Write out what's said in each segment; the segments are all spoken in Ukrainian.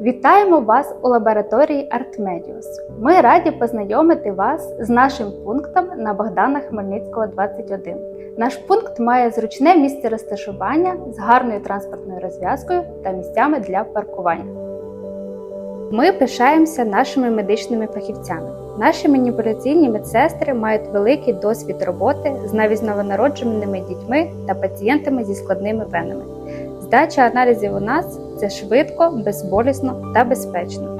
Вітаємо вас у лабораторії ArtMedius. Ми раді познайомити вас з нашим пунктом на Богдана Хмельницького 21. Наш пункт має зручне місце розташування з гарною транспортною розв'язкою та місцями для паркування. Ми пишаємося нашими медичними фахівцями. Наші маніпуляційні медсестри мають великий досвід роботи з навіть новонародженими дітьми та пацієнтами зі складними венами. Здача аналізів у нас це швидко, безболісно та безпечно.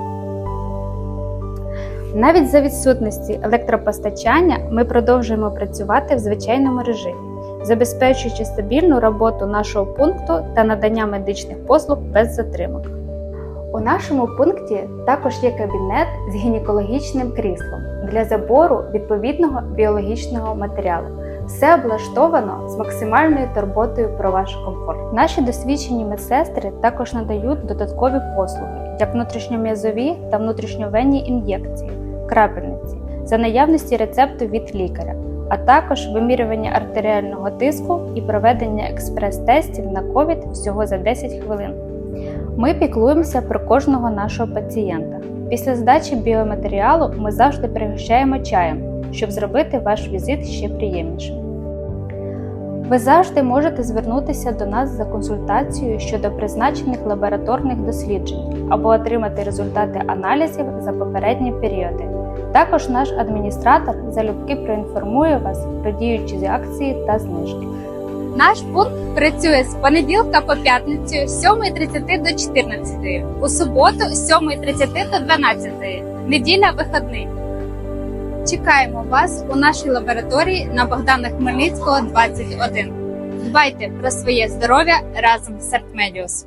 Навіть за відсутності електропостачання ми продовжуємо працювати в звичайному режимі, забезпечуючи стабільну роботу нашого пункту та надання медичних послуг без затримок. У нашому пункті також є кабінет з гінекологічним кріслом для забору відповідного біологічного матеріалу. Все облаштовано з максимальною турботою про ваш комфорт. Наші досвідчені медсестри також надають додаткові послуги, як внутрішньом'язові та внутрішньовенні ін'єкції, крапельниці, за наявності рецепту від лікаря, а також вимірювання артеріального тиску і проведення експрес-тестів на COVID всього за 10 хвилин. Ми піклуємося про кожного нашого пацієнта. Після здачі біоматеріалу ми завжди пригощаємо чаєм, щоб зробити ваш візит ще приємнішим. Ви завжди можете звернутися до нас за консультацією щодо призначених лабораторних досліджень або отримати результати аналізів за попередні періоди. Також наш адміністратор залюбки проінформує вас про діючі акції та знижки. Наш пункт працює з понеділка по п'ятницю з 7.30 до 14, у суботу з 7.30 до 12, неділя вихідний. Чекаємо вас у нашій лабораторії на Богдана Хмельницького 21. Дбайте про своє здоров'я разом з Артмедіус.